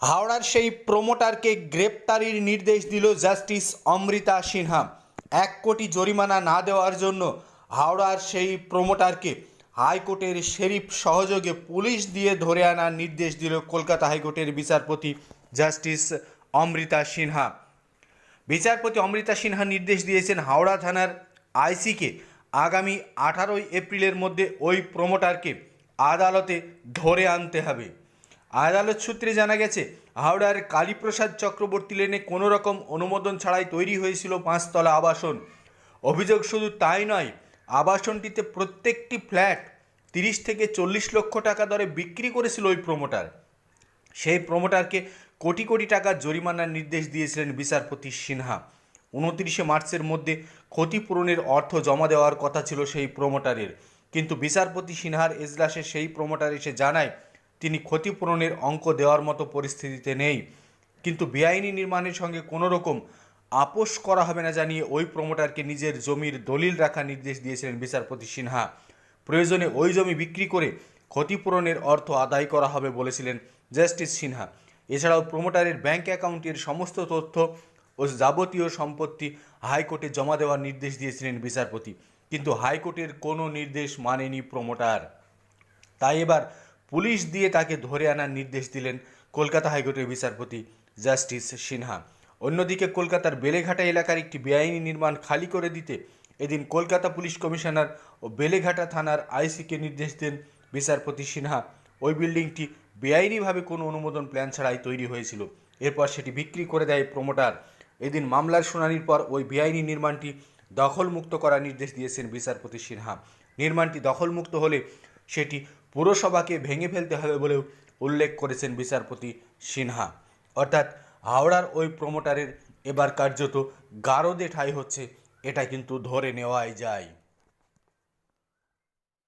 হাওড়ার সেই প্রমোটারকে গ্রেপ্তারির নির্দেশ দিল জাস্টিস অমৃতা সিনহা। এক কোটি জরিমানা না দেওয়ার জন্য হাওড়ার সেই প্রমোটারকে হাইকোর্টের শেরিফ সহযোগে পুলিশ দিয়ে ধরে আনার নির্দেশ দিল কলকাতা হাইকোর্টের বিচারপতি জাস্টিস অমৃতা সিনহা। বিচারপতি অমৃতা সিনহা নির্দেশ দিয়েছেন হাওড়া থানার আইসিকে আগামী আঠারোই এপ্রিলের মধ্যে ওই প্রমোটারকে আদালতে ধরে আনতে হবে। আদালত সূত্রে জানা গেছে, হাওড়ার কালীপ্রসাদ চক্রবর্তী লেনে কোনো রকম অনুমোদন ছাড়াই তৈরি হয়েছিল পাঁচতলা আবাসন। অভিযোগ শুধু তাই নয়, আবাসনটিতে প্রত্যেকটি ফ্ল্যাট তিরিশ থেকে চল্লিশ লক্ষ টাকা দরে বিক্রি করেছিল ওই প্রমোটার সেই প্রমোটারকে কোটি কোটি টাকা জরিমানার নির্দেশ দিয়েছিলেন বিচারপতি সিনহা। উনত্রিশে মার্চের মধ্যে ক্ষতিপূরণের অর্থ জমা দেওয়ার কথা ছিল সেই প্রমোটারের কিন্তু বিচারপতি সিনহার এজলাসে সেই প্রমোটার এসে জানায় তিনি ক্ষতিপূরণের অঙ্ক দেওয়ার মতো পরিস্থিতিতে নেই। কিন্তু বেআইনি নির্মাণের সঙ্গে কোনো রকম আপোষ করা হবে না জানিয়ে ওই প্রমোটারকে নিজের জমির দলিল রাখার নির্দেশ দিয়েছিলেন বিচারপতি সিনহা। প্রয়োজনে ওই জমি বিক্রি করে ক্ষতিপূরণের অর্থ আদায় করা হবে বলেছিলেন জাস্টিস সিনহা। এছাড়াও প্রমোটারের ব্যাংক অ্যাকাউন্টের সমস্ত তথ্য ও যাবতীয় সম্পত্তি হাইকোর্টে জমা দেওয়ার নির্দেশ দিয়েছিলেন বিচারপতি। কিন্তু হাইকোর্টের কোনো নির্দেশ মানেনি প্রমোটার। তাই এবার পুলিশ দিয়ে তাকে ধরে আনার নির্দেশ দিলেন কলকাতা হাইকোর্টের বিচারপতি জাস্টিস সিনহা। অন্যদিকে কলকাতার বেলেঘাটা এলাকার একটি বেআইনি নির্মাণ খালি করে দিতে এদিন কলকাতা পুলিশ কমিশনার ও বেলেঘাটা থানার আইসিকে নির্দেশ দেন বিচারপতি সিনহা। ওই বিল্ডিংটি বেআইনিভাবে কোনো অনুমোদন প্ল্যান ছাড়াই তৈরি হয়েছিল। এরপর সেটি বিক্রি করে দেয় প্রমোটার। এদিন মামলার শুনানির পর ওই বেআইনি নির্মাণটি দখলমুক্ত করার নির্দেশ দিয়েছেন বিচারপতি সিনহা। নির্মাণটি দখলমুক্ত হলে সেটি পুরসভাকে ভেঙে ফেলতে হবে বলেও উল্লেখ করেছেন বিচারপতি সিনহা। অর্থাৎ হাওড়ার ওই প্রমোটারের এবার কার্যত গারদে ঠাই হচ্ছে, এটা কিন্তু ধরে নেওয়াই যায়।